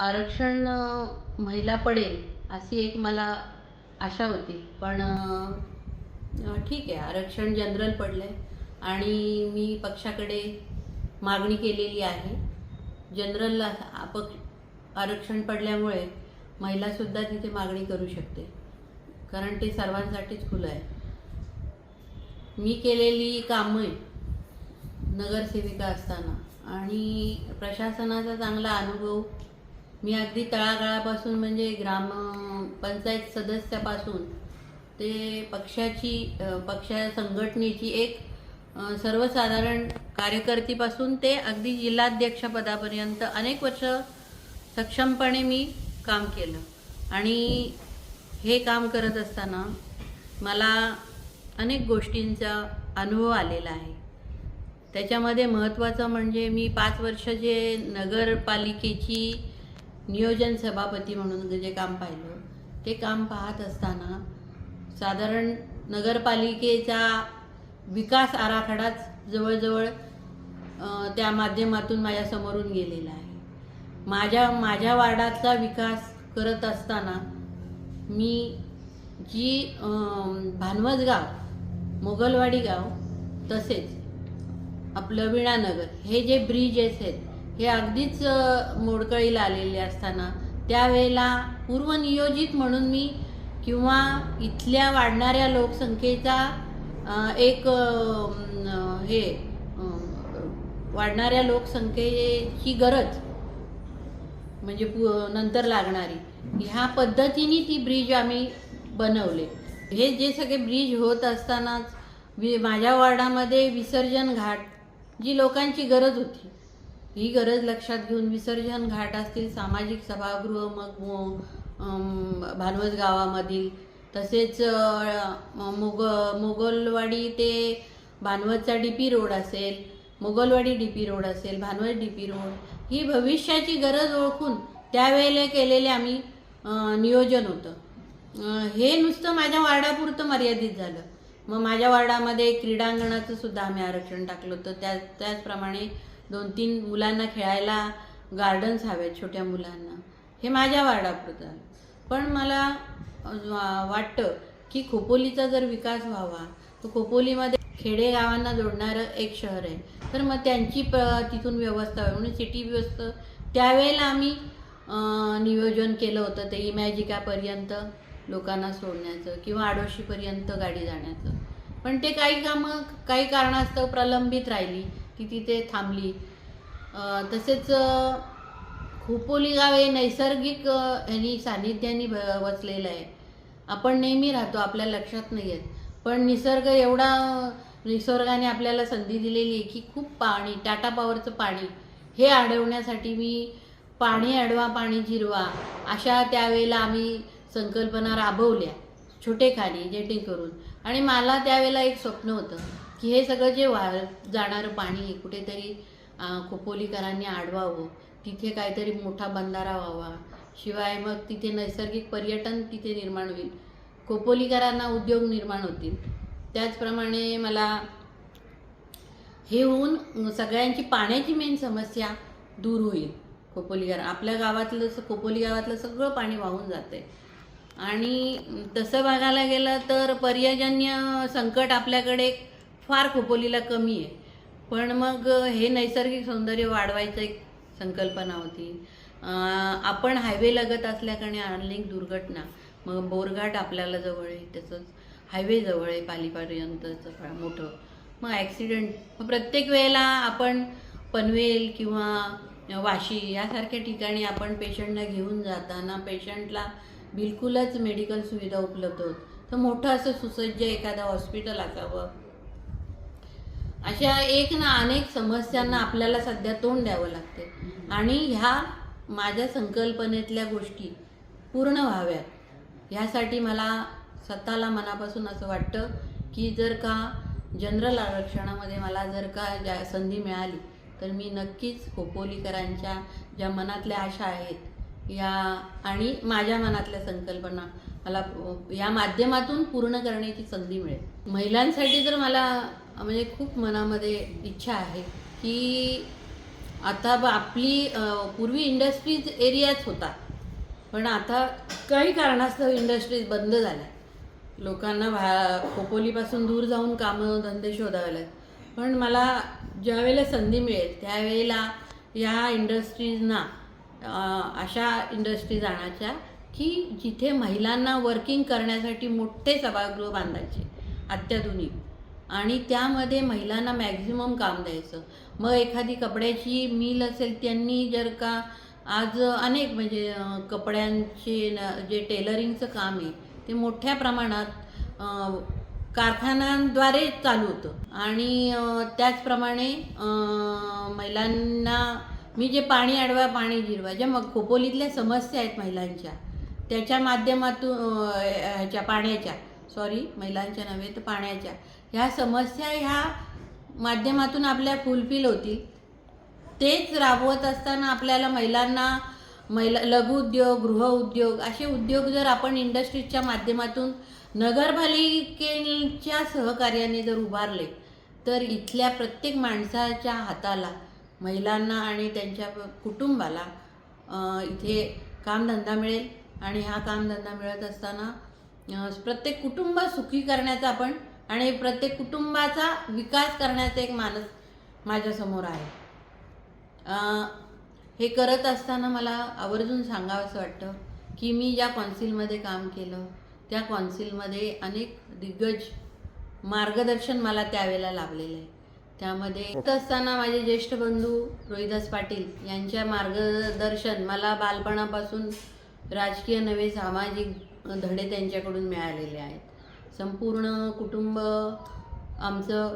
आरक्षण महिला पडेल अशी एक मला आशा होती. पण ठीक आहे आरक्षण जनरल पडलं आहे आणि मी पक्षाकडे मागणी केलेली आहे. जनरलला अपक्ष आरक्षण पडल्यामुळे महिलासुद्धा तिथे मागणी करू शकते. कारण ते सर्वांसाठीच खुलं आहे. मी केलेली कामं नगरसेविका असताना आणि प्रशासनाचा चांगला अनुभव मी अगदी तळागाळापासून म्हणजे ग्राम पंचायत सदस्यापासून ते पक्षाची पक्षा संघटनेची एक सर्वसाधारण कार्यकर्तीपासून ते अगदी जिल्हाध्यक्षपदापर्यंत अनेक वर्ष सक्षमपणे मी काम केलं. आणि हे काम करत असताना मला अनेक गोष्टींचा अनुभव आलेला आहे. त्याच्यामध्ये महत्त्वाचं म्हणजे मी पाच वर्ष जे नगरपालिकेची नियोजन सभापती म्हणून जे काम पाहिलं ते काम पाहत असताना साधारण नगरपालिकेचा विकास आराखडाच जवळजवळ त्या माध्यमातून माझ्या समोरून गेलेला आहे. माझ्या माझ्या वार्डातला विकास करत असताना मी जी भानवज गाव मोगलवाडी गाव तसेच आपलं विणानगर हे जे ब्रिजेस आहेत हे अगदीच मोडकळीला आलेले असताना त्यावेळेला पूर्वनियोजित म्हणून मी किंवा इथल्या वाढणाऱ्या लोकसंख्येचा एक हे वाढणाऱ्या लोकसंख्येची गरज म्हणजे पु- नंतर लागणारी ह्या पद्धतीने ती ब्रिज आम्ही बनवले. हे जे सगळे ब्रिज होत असतानाच वि माझ्या वॉर्डामध्ये विसर्जन घाट जी लोकांची गरज होती ही गरज लक्षात घेऊन विसर्जन घाट असतील सामाजिक सभागृह मग भानवत भानवस गावामधील. तसेच मोग मोगलवाडी ते भानवतचा डी पी रोड असेल मोगलवाडी डी पी रोड असेल भानवत डी पी रोड ही भविष्याची गरज ओळखून त्यावेळेला केलेले आम्ही नियोजन होतं. हे नुसतं माझ्या वार्डापुरतं मर्यादित झालं. मग माझ्या वार्डामध्ये क्रीडांगणाचं सुद्धा आम्ही आरक्षण टाकलं होतं. त्या त्याचप्रमाणे दोन तीन मुलांना खेळायला गार्डन्स हवेत छोट्या मुलांना. हे माझ्या वार्डापुरतं. पण मला वाटतं की खोपोलीचा जर विकास व्हावा तर खोपोलीमध्ये खेडेगावांना जोडणारं एक शहर आहे. तर मग त्यांची प तिथून व्यवस्था व्हावी म्हणून सिटी व्यवस्था. त्यावेळेला आम्ही नियोजन केलं होतं ते इमॅजिकापर्यंत लोकांना सोडण्याचं किंवा आडोशीपर्यंत गाडी जाण्याचं. पण ते काही कामं काही कारणास्तव प्रलंबित राहिली. ती तिथे थांबली. तसेच खोपोली गाव हे नैसर्गिक ह्यानी सानिध्याने भ- वचलेलं आहे. आपण नेहमी राहतो आपल्या लक्षात नाही येत. पण निसर्ग एवढा निसर्गाने आपल्याला संधी दिलेली आहे की खूप पाणी टाटा पॉवरचं पाणी हे अडवण्यासाठी मी पाणी अडवा पाणी जिरवा अशा त्यावेळेला आम्ही संकल्पना राबवल्या छोटेखानी जेणेकरून. आणि मला त्यावेळेला एक स्वप्न होतं. की हे सगळं जे वा जाणारं पाणी कुठेतरी खोपोलीकरांनी अडवावं तिथे काहीतरी मोठा बंधारा व्हावा शिवाय मग तिथे नैसर्गिक पर्यटन तिथे निर्माण होईल. खोपोलीकरांना उद्योग निर्माण होतील. त्याचप्रमाणे मला हे होऊन सगळ्यांची पाण्याची मेन समस्या दूर होईल. खोपोलीकर आपल्या गावातलं स- खोपोली गावातलं सगळं पाणी वाहून जाते आणि तसं बघायला गेलं तर पर्याजन्य संकट आपल्याकडे फार खोपोलीला कमी आहे. पण मग हे नैसर्गिक सौंदर्य वाढवायचं एक संकल्पना होती. आपण हायवे लगत असल्याकारणे अनेक दुर्घटना मग बोरघाट आपल्याला जवळ आहे तसंच हायवे जवळ आहे पालीपर्यंतचं फार मोठं. मग ॲक्सिडेंट मग प्रत्येक वेळेला आपण पनवेल किंवा वाशी यासारख्या ठिकाणी आपण पेशंटला घेऊन जाताना पेशंटला बिलकुलच मेडिकल सुविधा उपलब्ध होत. तर मोठं असं सुसज्ज एखादं हॉस्पिटल असावं अशा एक ना अनेक समस्यांना आपल्याला सध्या तोंड द्यावं लागते आणि ह्या माझ्या संकल्पनेतल्या गोष्टी पूर्ण व्हाव्यात. ह्यासाठी मला स्वतःला मनापासून असं वाटतं की जर का जनरल आरक्षणामध्ये मला जर का ज्या संधी मिळाली तर मी नक्कीच खोपोलीकरांच्या ज्या मनातल्या आशा आहेत या आणि माझ्या मनातल्या संकल्पना मला या माध्यमातून पूर्ण करण्याची संधी मिळेल. महिलांसाठी जर मला म्हणजे खूप मनामध्ये इच्छा आहे की आता आपली पूर्वी इंडस्ट्रीज एरियाच होता. पण आता काही कारणास्तव इंडस्ट्रीज बंद झाल्या. लोकांना भा खोपोलीपासून दूर जाऊन कामं धंदे शोधावे लागतात पण मला ज्यावेळेला संधी मिळेल त्यावेळेला या इंडस्ट्रीजना अशा इंडस्ट्रीज आणायच्या की जिथे महिलांना वर्किंग करण्यासाठी मोठे सभागृह बांधायचे अत्याधुनिक. आणि त्यामध्ये महिलांना मॅक्झिमम काम द्यायचं. मग एखादी कपड्याची मिल असेल त्यांनी जर का आज अनेक म्हणजे कपड्यांचे न- जे टेलरिंगचं काम आहे ते मोठ्या प्रमाणात कारखान्यांद्वारे चालू होतं. आणि त्याचप्रमाणे महिलांना मी जे पाणी अडवा पाणी जिरवा ज्या मग खोपोलीतल्या समस्या आहेत महिलांच्या त्याच्या माध्यमातून ह्याच्या पाण्याच्या सॉरी महिलांच्या नव्हे तर पाण्याच्या ह्या समस्या ह्या माध्यमातून आपल्या फुलफिल होतील. तेच राबवत असताना आपल्याला महिलांना महिला लघुउद्योग गृहउद्योग असे उद्योग जर आपण इंडस्ट्रीजच्या माध्यमातून नगरपालिकेच्या सहकार्याने जर उभारले तर इथल्या प्रत्येक माणसाच्या हाताला महिलांना आणि त्यांच्या कुटुंबाला इथे कामधंदा मिळेल. आणि हा कामधंदा मिळत असताना प्रत्येक कुटुंब सुखी करण्याचा आपण आणि प्रत्येक कुटुंबाचा विकास करण्याचा एक मानस माझ्यासमोर आहे. हे करत असताना मला आवर्जून सांगावंसं वाटतं की मी ज्या कॉन्सिलमध्ये काम केलं त्या कॉन्सिलमध्ये अनेक दिग्गज मार्गदर्शन मला त्यावेळेला लाभलेलं आहे. त्यामध्ये येत असताना माझे ज्येष्ठ बंधू रोहिदास पाटील यांच्या मार्गदर्शन मला बालपणापासून राजकीय नवे सामाजिक धडे त्यांच्याकडून मिळालेले आहेत. संपूर्ण कुटुंब आमचं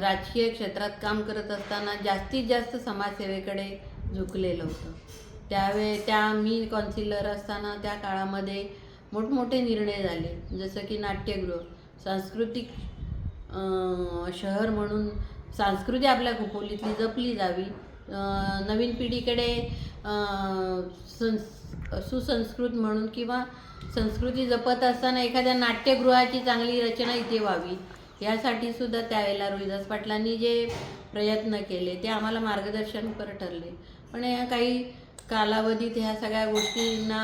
राजकीय क्षेत्रात काम करत असताना जास्तीत जास्त समाजसेवेकडे झुकलेलं होतं. त्यावेळे त्या मी कॉन्सिलर असताना त्या काळामध्ये मोठमोठे निर्णय झाले. जसं की नाट्यगृह सांस्कृतिक शहर म्हणून संस्कृती आपल्या खोपोलीतली जपली जावी. नवीन पिढीकडे संस् संस सुसंस्कृत म्हणून किंवा संस्कृती जपत असताना एखाद्या नाट्यगृहाची चांगली रचना इथे व्हावी यासाठी सुद्धा त्यावेळेला रोहिदास पाटलांनी जे प्रयत्न केले ते आम्हाला मार्गदर्शन पर ठरले. पण या काही कालावधीत ह्या सगळ्या गोष्टींना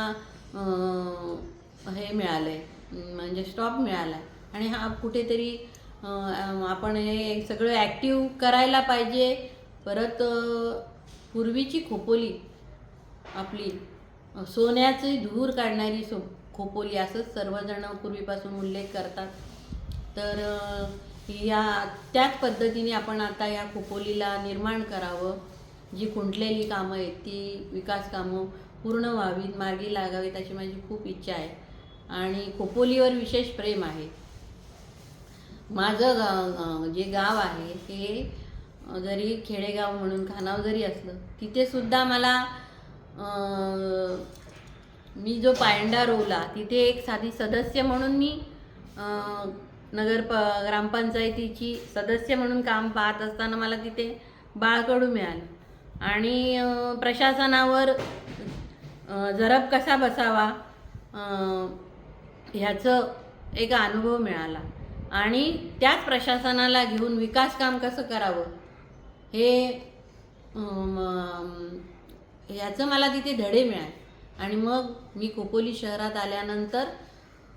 हे मिळालं आहे म्हणजे स्टॉप मिळाला आहे आणि हा कुठेतरी आपण हे सगळं ॲक्टिव्ह करायला पाहिजे परत पूर्वीची खोपोली आपली सोन्याचे सोन्याची धूर काढणारी सो खोपोली असंच सर्वजण पूर्वीपासून उल्लेख करतात. तर या त्याच पद्धतीने आपण आता या खोपोलीला निर्माण करावं. जी खुंटलेली कामं आहेत ती विकास कामं पूर्ण व्हावीत मार्गी लागावीत अशी माझी खूप इच्छा आहे. आणि खोपोलीवर विशेष प्रेम आहे. माझं गा जे गाव आहे ते जरी खेडेगाव म्हणून खानाव जरी असलं तिथे सुद्धा मला मी जो पायंडा रोवला तिथे एक साधी सदस्य म्हणून मी नगर प ग्रामपंचायतीची सदस्य म्हणून काम पाहत असताना मला तिथे बाळकडू मिळालं. आणि प्रशासनावर झरप जरब कसा बसावा ह्याचं एक अनुभव मिळाला. आणि त्याच प्रशासनाला घेऊन विकास काम कसं करावं हे याचं ह्याचं मला तिथे धडे मिळाले. आणि मग मी खोपोली शहरात आल्यानंतर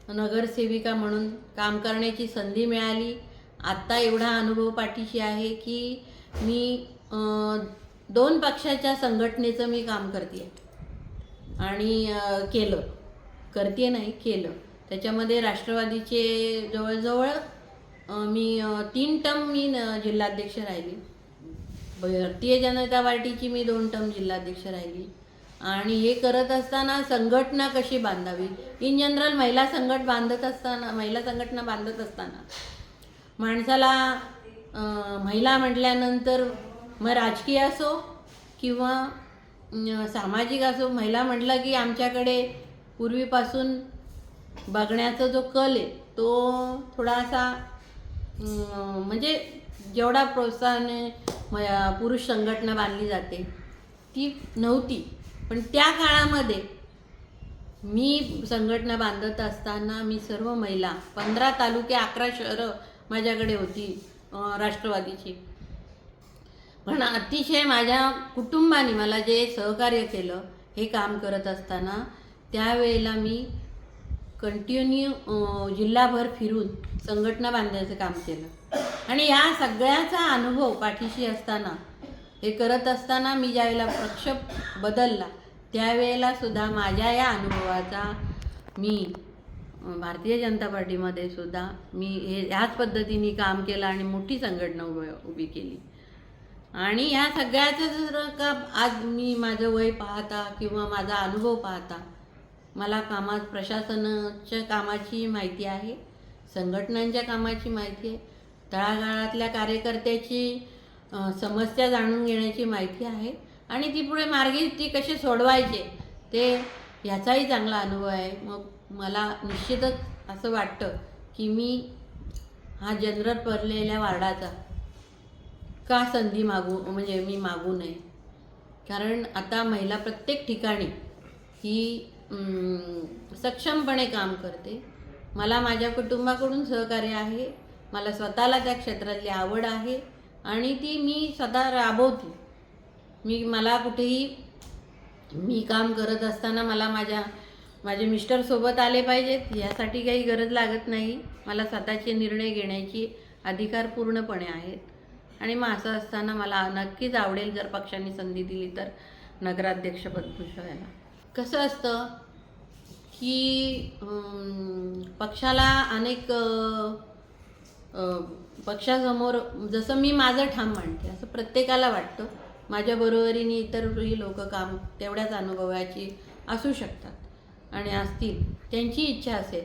नगरसेविका म्हणून काम करण्याची संधी मिळाली. आत्ता एवढा अनुभव पाठीशी आहे की मी दोन पक्षाच्या संघटनेचं मी काम करते. आणि केलं. करते नाही केलं. त्याच्यामध्ये राष्ट्रवादीचे जवळजवळ मी तीन टर्म मी न- जिल्हाध्यक्ष राहिली. भारतीय जनता पार्टीची मी दोन टर्म जिल्हाध्यक्ष राहिली. आणि हे करत असताना संघटना कशी बांधावी? इन जनरल महिला संघट बांधत असताना महिला संघटना बांधत असताना. माणसाला महिला म्हटल्यानंतर मग राजकीय असो किंवा सामाजिक असो महिला म्हटलं की आमच्याकडे पूर्वीपासून बघण्याचा जो कल आहे तो थोडासा म्हणजे जेवढा प्रोत्साहन पुरुष संघटना बांधली जाते. ती नव्हती. पण त्या काळामध्ये मी संघटना बांधत असताना मी सर्व महिला पंधरा तालुके अकरा शहरं माझ्याकडे होती राष्ट्रवादीची. पण अतिशय माझ्या कुटुंबाने मला जे सहकार्य केलं हे काम करत असताना त्यावेळेला मी कंटिन्यू जिल्हाभर फिरून संघटना बांधण्याचं काम केलं. आणि या सगळ्याचा अनुभव पाठीशी असताना हे करत असताना मी ज्यावेळेला पक्ष बदलला त्यावेळेला सुद्धा माझ्या या अनुभवाचा मी भारतीय जनता पार्टीमध्ये सुद्धा मी हे ह्याच पद्धतीने काम केलं आणि मोठी संघटना उभ उभी केली. आणि ह्या सगळ्याचं जर का आज मी माझं वय पाहता किंवा माझा अनुभव पाहता मला कामात प्रशासनाच्या कामाची माहिती आहे संघटनांच्या कामाची माहिती आहे तळागाळातल्या कार्यकर्त्याची समस्या जाणून घेण्याची माहिती आहे आणि ती पुढे मार्गी ती कशी सोडवायचे ते ह्याचाही चांगला अनुभव आहे. मग मला निश्चितच असं वाटतं की मी हा जनरल पडलेल्या वार्डाचा का संधी मागू म्हणजे मी मागू नये. कारण आता महिला प्रत्येक ठिकाणी ही सक्षमपणे काम करते. मला माझ्या कुटुंबाकडून सहकार्य आहे. मला स्वतःला त्या क्षेत्रातली आवड आहे आणि ती मी स्वतः राबवते. मी मला कुठेही मी काम करत असताना मला माझ्या माझे मिस्टर सोबत आले पाहिजेत. यासाठी काही गरज लागत नाही. मला स्वतःचे निर्णय घेण्याची अधिकार पूर्णपणे आहेत. आणि मग असं असताना मला नक्कीच आवडेल जर पक्षाने संधी दिली तर नगराध्यक्षपद भूषवायला. कसं असतं की पक्षाला अनेक पक्षासमोर जसं मी माझं ठाम मांडते असं प्रत्येकाला वाटतं. माझ्या बरोबरीने इतरही लोक काम तेवढ्याच अनुभवाची असू शकतात आणि असतील त्यांची इच्छा असेल.